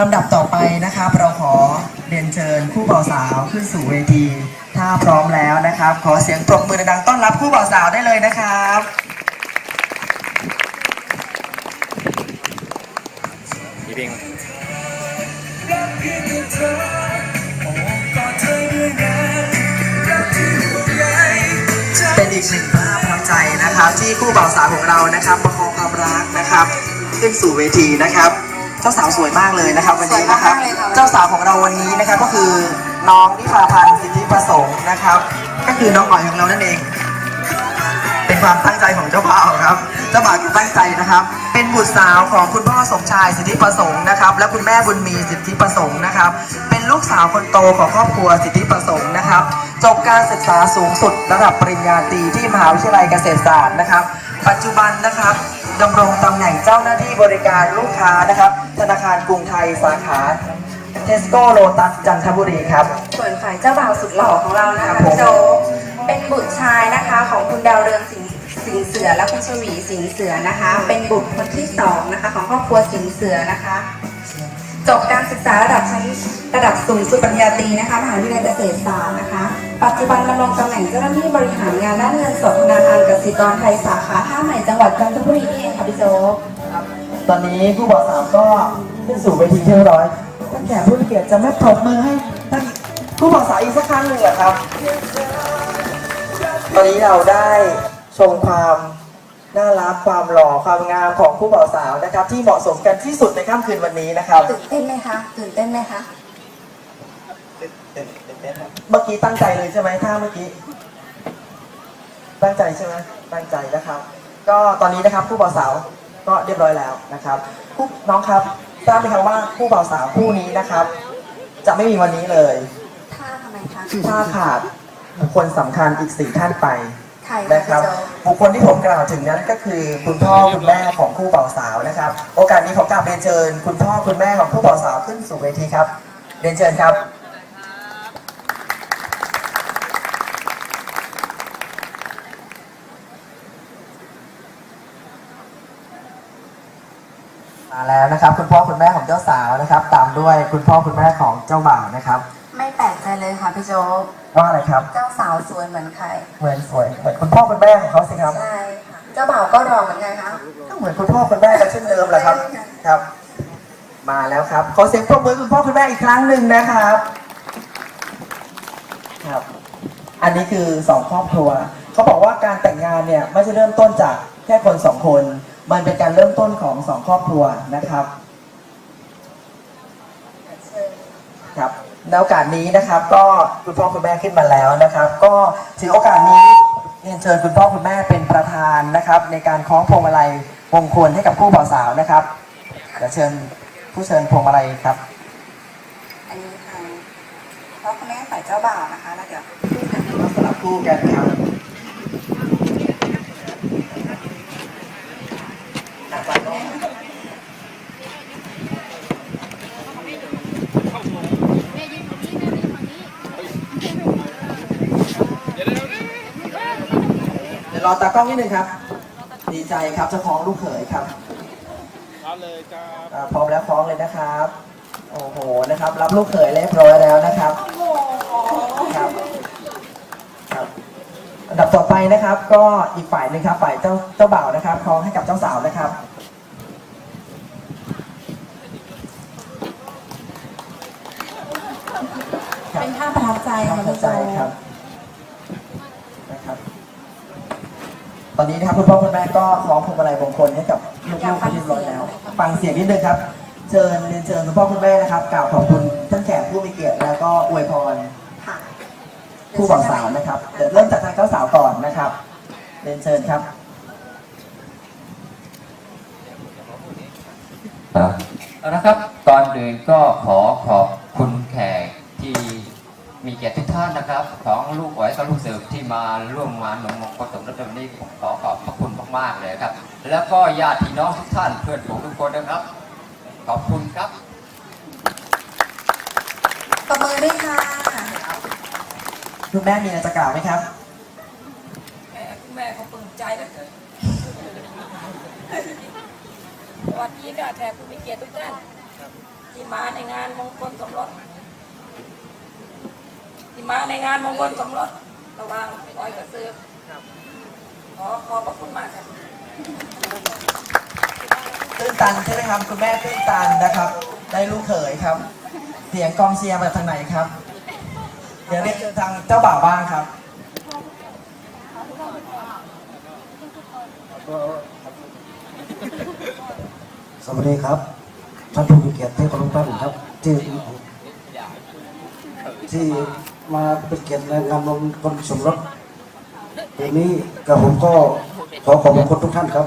ลำดับต่อไปนะครับ เราขอเรียนเชิญคู่บ่าวสาวขึ้นสู่เวที ถ้าพร้อมแล้วนะครับ ขอเสียงปรบมือดังๆต้อนรับคู่บ่าวสาวได้เลยนะครับพี่พิงเป็นอีกหนึ่งภาพประทับใจนะครับ ที่คู่บ่าวสาวของเรานะครับ ประคองความรักนะครับ ขึ้นสู่เวทีนะครับเจ้าสาวสวยมากเลยนะครับวันนี้นะครับสวยมากเลยค่ะเจ้าสาวของเราวันนี้นะครับก็คือน้องนิพาพันธ์สิทธิประสงค์นะครับ ก็คือน้องอ๋อยของเรานั่นเอง เป็นความตั้งใจของเจ้าบ่าวครับเจ้าบ่าวคือตั้งใจนะครับ เป็นบุตรสาวของคุณพ่อสมชายสิทธิประสงค์นะครับ และคุณแม่บุญมีสิทธิประสงค์นะครับ เป็นลูกสาวคนโตของครอบครัวสิทธิประสงค์นะครับจบการศึกษาสูงสุดระดับปริญญาตรีที่มหาวิทยาลัยเกษตรศาสตร์นะครับ ปัจจุบันนะครับ ดำรงตำแหน่งเจ้าหน้าที่บริการลูกค้านะครับ ธนาคารกรุงไทยสาขาเทสโก้โลตัสจันทบุรีครับ ส่วนฝ่ายเจ้าบ่าวสุดหล่อของเรานะครัคะบผม พี่โจกเป็นบุตรชายนะคะของคุณดาวเรืองสิงห์สิงห์เสือและคุณชวีสิงห์เสือนะคะ เป็นบุตรคนที่สองนะคะของครอบครัวสิงห์เสือนะคะ จบการศึกษาระดับชั้นระดับสูงสุดปริญญาตรีนะคะมหาวิทยาลัยเกษตรศาสตร์นะคะ ปัจจุบันดำรงตำแหน่งเจ้าหน้าที่บริหารงานด้านเงินสดธนาคารกสิกรไทยสาขาท่าใหม่จังหวัดจันทบุรีนี่เองค่ะพี่โจ๊กตอนนี้ผู้บ่าวสาวก็ขึ้นสู่เวทีเรียบร้อยท่านแขกผู้เกียรติจะไม่ปรบมือให้ท่านผู้บ่าวสาวอีกสักครั้งหนึ่งเหรอครับ ตอนนี้เราได้ชมความน่ารักความหล่อความงามของผู้บ่าวสาวนะครับ ที่เหมาะสมกันที่สุดในค่ำคืนวันนี้นะครับตื่นเต้นไหมคะตื่นเต้นไหมคะเมื่อกี้ตั้งใจเลยใช่ไหมท่าเมื่อกี้ ตั้งใจใช่ไหมตั้งใจนะครับ ก็ตอนนี้นะครับผู้บ่าวสาวก็เรียบร้อยแล้วนะครับผู้น้องครับทราบไหมครับว่าผู้บ่าวสาวคู่นี้นะครับ จะไม่มีวันนี้เลยท่าทำไมคะถ้าขาดบุคคลสำคัญอีกสี่ท่านไปใครคะนะคพี่รับโจกบุคคลที่ผมกล่าวถึงนั้นก็คือคุณพ่อคุณแม่ของคู่บ่าวสาวนะครับ โอกาสนี้ขอกราบเรียนเชิญ คุณพ่อคุณแม่ของผู้บ่าวสาวขึ้นสู่เวทีครับ เรียนเชิญครับ มาแล้วนะครับ คุณพ่อคุณแม่ของเจ้าสาวนะครับ ตามด้วยคุณพ่อคุณแม่ของเจ้าบ่าวนะครับ ไม่แปลกใจเลยค่ะพี่โจ๊กว่าอะไรครับ เจ้าสาวสวยเหมือนใครเหมือนสวยเหมือนคุณพ่อคุณแม่ของเขาสิครับ ใช่ค่ะเจ้าบ่าวก็รอเหมือนกันคะก็เหมือนคุณพ่อคุณแม่กันเช่นเดิมแหละครับครับ มาแล้วครับขอเสียงปรบมือคุณพ่อคุณแม่อีกครั้งหนึ่งนะครับ ครับ อันนี้คือสองครอบครัวเขาบอกว่าการแต่งงานเนี่ยไม่ใช่เริ่มต้นจากแค่คนสองคน มันเป็นการเริ่มต้นของสองครอบครัวนะครับครับในโอกาสนี้นะครับ ก็คุณพ่อคุณแม่ขึ้นมาแล้วนะครับ ก็ถือโอกาสนี้เรียนเชิญคุณพ่อคุณแม่เป็นประธานนะครับ ในการคล้องพวงมาลัยมงคลให้กับคู่บ่าวสาวนะครับเดี๋ยวเชิญผู้เชิญพวงมาลัยครับอันนี้ทางพ่อคุณแม่ฝ่ายเจ้าบ่าวนะคะแล้วเดี๋ยวสลับคู่กันครับเดี๋ยวรอ ตากล้องนิดนึงครับ ดีใจครับเจ้าของลูกเขยครับเอาเลยครับอ่าพร้อมแล้วฟ้องเลยนะครับ โอ้โหนะครับ รับลูกเขยเรียบร้อยแล้วนะครับครับครับอันดับต่อไปนะครับ ก็อีกฝ่ายหนึ่งครับ ฝ่ายเจ้าเจ้าบ่าวนะครับคล้องให้กับเจ้าสาวนะครับเป็นภาพประทับใจครัค่ะบเข้าพี่ใจโจ๊กครับนะครับ ตอนนี้นะครับคุณพ่อคุณแม่ก็คล้องพวงมาลัยมงคลให้กับลูกๆไปเรียบร้อยแล้ว ฟังเสียงนิดนึงครับ เชิญเรียนเชิญคุณพ่อคุณแม่นะครับกล่าวขอบคุณท่านแขกผู้มีเกียรติแล้วก็อวยพรค่ะคู่บ่าวสาวนะครับเดี๋ยวเริ่มจากทางเจ้าสาวก่อนนะครับเรียนเชิญครับครับเอาละครับก่อนอื่นก็ขอขอบคุณแขกที่ มีเกียรติทุกท่านนะครับ ของลูกอ๋อยกับลูกเสิร์ฟที่มาร่วมงานหนมมงคลสมรสในวันนี้ผมขอขอบพระคุณมากๆเลยครับ แล้วก็ญาติพี่น้องทุกท่านเพื่อนผมทุกคนนะครับ ขอบคุณครับตบมือด้วยค่ะคุณแม่มีอะไรจะกล่าวไหมครับ แม่คุณแม่เขาปลื้มใจเหลือเกินสวัสดีค่ะแขกผู้มีเกียรติทุกท่านที่มาในงานมงคลสมรส ที่มาในงานมงคลสมรสระหว่างออยกับเสือขอขอบพระคุณมากครับตื้นตันใช่ไหมครับคุณแม่ตื้นตันนะครับ ได้ลูกเขยครับ เสียงกองเชียร์มาจากทางไหนครับ เดี๋ยวเรียกทางเจ้าบ่าวบ้างครับสวัสดีครับท่านผู้มีเกียรติที่เคารพท่านครับที่ที่ มาเป็นเกียรติในงานมงคลสมรสปีนี้กับผมก็ขอขอบคุณทุกท่านครับ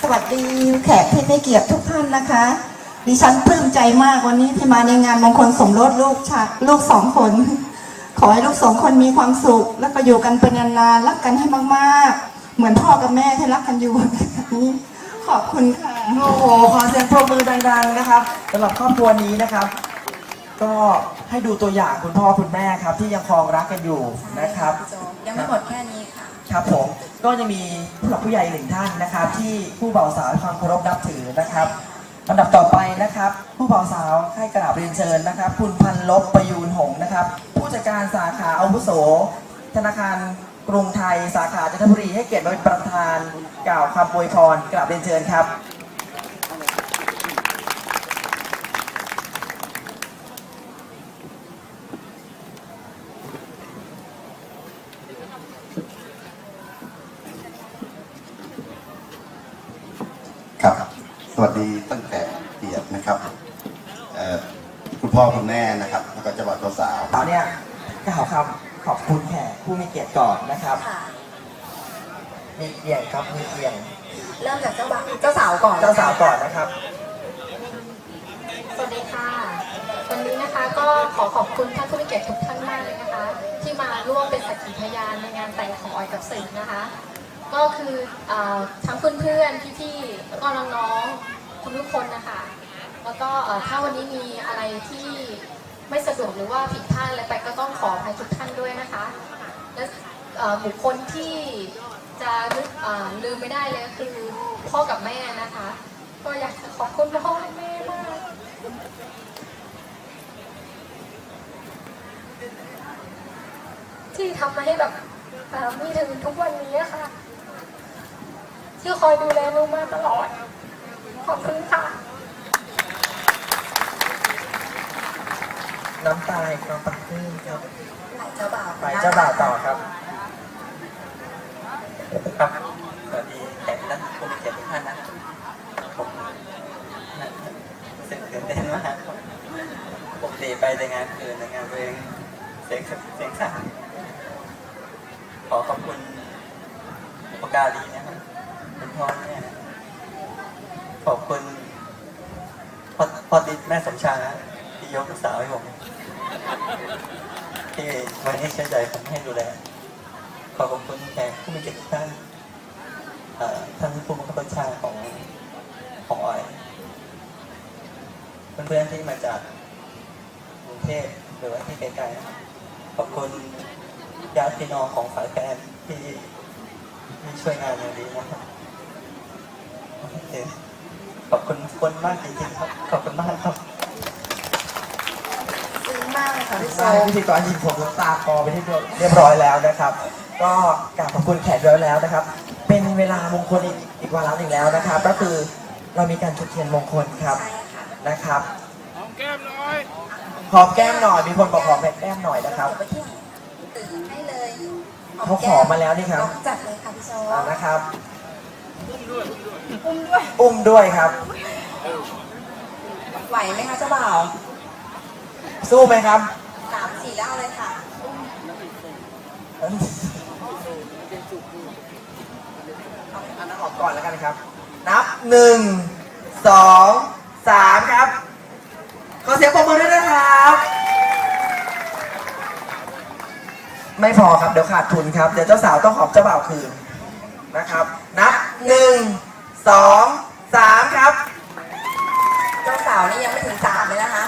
สวัสดีแขกที่ไม่เกียรติทุกท่านนะคะ ดิฉันปลื้มใจมากวันนี้ที่มาในงานมงคลสมรสลูกชายลูกสองคน ขอให้ลูกสองคนมีความสุข แล้วก็อยู่กันเป็นนานๆรักกันให้มากๆ เหมือนพ่อกับแม่ที่รักกันอยู่นี้ขอบคุณค่ะ โอ้โห ขอเสียงปรบมือดังๆ นะครับสำหรับครอบครัวนี้นะครับ ก็ให้ดูตัวอย่างคุณพ่อคุณแม่ครับ ที่ยังครองรักกันอยู่นะครับ ยังไม่หมดแค่นี้ค่ะ ครับผมก็จะมีผู้หลักผู้ใหญ่หนึ่งท่านนะครับ ที่ผู้บ่าวสาวให้ความเคารพนับถือนะครับลำดับต่อไปนะครับ ผู้บ่าวสาวให้กราบเรียนเชิญนะครับ คุณพันลบประยูนหงส์นะครับ ผู้จัดการสาขาอาวุโส ธนาคารกรุงไทยสาขาจันทบุรีให้เกียรติมาเป็นประธาน กล่าวคำอวยพรกราบเรียนเชิญครับครับ สวัสดีตั้งแต่เกียรตินะครับเอ่อคุณพ่อคุณแม่นะครับแล้วก็เจ้าบ่าวเจ้าสาวตอนเนี้ยกล่าวคำขอบคุณแขกผู้มีเกียรติก่อนนะครับ ค่ะ มีเกียรติครับมีเกียรติเริ่มจากเจ้าบ่าวเจ้าสาวก่อนเจ้าสาวก่อนนะครับ สวัสดีค่ะ วันนี้นะคะก็ขอขอบคุณท่านผู้มีเกียรติทุกท่านมากเลยนะคะ ที่มาร่วมเป็นสักขีพยานในงานแต่งของออยกับสิงห์นะคะ ก็คืออทั้งเพื่อนๆพี่ๆแล้วก็น้องๆทุกคนนะคะ แล้วก็ถ้าวันนี้มีอะไรที่ไม่สะดวกหรือว่าผิดพลาดอะไรไปก็ต้องขออภัยทุกท่านด้วยนะคะ และบุคคลที่จะลืมไม่ได้เลยคือพ่อกับแม่นะคะ ก็อยากจะขอบคุณพ่อและแม่มากที่ทำมาให้แบบมีถึงทุกวันนี้ค่ะ ที่คอยดูแลหนูมาตลอด ขอบคุณค่ะ น้ำตาลความปรับปลื้มครับเจ้าบ่าวไปเจ้าบ่าวต่อครับ ครับ สวัสดีแขกท่านผู้มีเกียรติทุกท่านนะผมรู้สึกตื่นเต้นมากครับปกติไปในงานอื่นในงานตัวเองเสียงเสียงสั่นขอขอบคุณอุปการีนะ ครับคุณพ่อแม่ขอบคุณพ่อพ่อติแม่สมชายนะที่ยกลูกสาวให้ผมที่ไว้ให้ชื่อใจผมให้ดูแลขอบคุณแขกผู้มีเกียรติท่านท่านผู้บังคับบัญชาของของออยเพื่อนๆที่มาจากกรุงเทพหรือว่าที่ไกลๆขอบคุณญาติพี่น้องของฝ่ายแฟนที่ที่ช่วยงานอย่างดีนะครับ ขอบคุณทุกคนมากจริงๆครับ ขอบคุณมากครับซึ้งมากเลยค่ะพี่โซได้พิธีกรหญิงผมน้ำตาคลอไปที่เรียบร้อยแล้วนะครับ ก็กราบขอบคุณแขกด้วยแล้วนะครับ เป็นเวลามงคลอีกอีกวาระหนึ่งแล้วนะครับ ก็คือเรามีการจุดเทียนมงคลครับใช่ค่ะนะครับหอมแก้มหน่อยหอมแก้มหน่อยมีคนบอกหอมแก้มหน่อยนะครับเดี๋ยวไปที่ตื่นให้เลยเขาขอมาแล้วนี่ครับจัดเลยค่ะพี่โซเอานะครับ อุ้มด้วยครับ ไหวไหมคะเจ้าบ่าวสู้ไหมครับสามสี่แล้วเอาเลยค่ะ อันนั้นออกก่อนแล้วกันครับ นับหนึ่งสองสามครับ ขอเสียงปรบมือด้วยนะครับ ไม่พอครับ เดี๋ยวขาดทุนครับ เดี๋ยวเจ้าสาวต้องขอบเจ้าบ่าวคืน นะครับ นับหนึ่งสองสามครับ เจ้าสาวนี่ยังไม่ถึงสามเลยนะคะ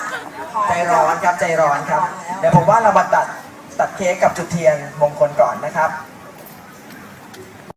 พใจร้อนครับใจร้อนครับ เดี๋ยวผมว่าเรามาตัดตัดเค้กกับจุดเทียนมงคลก่อนนะครับ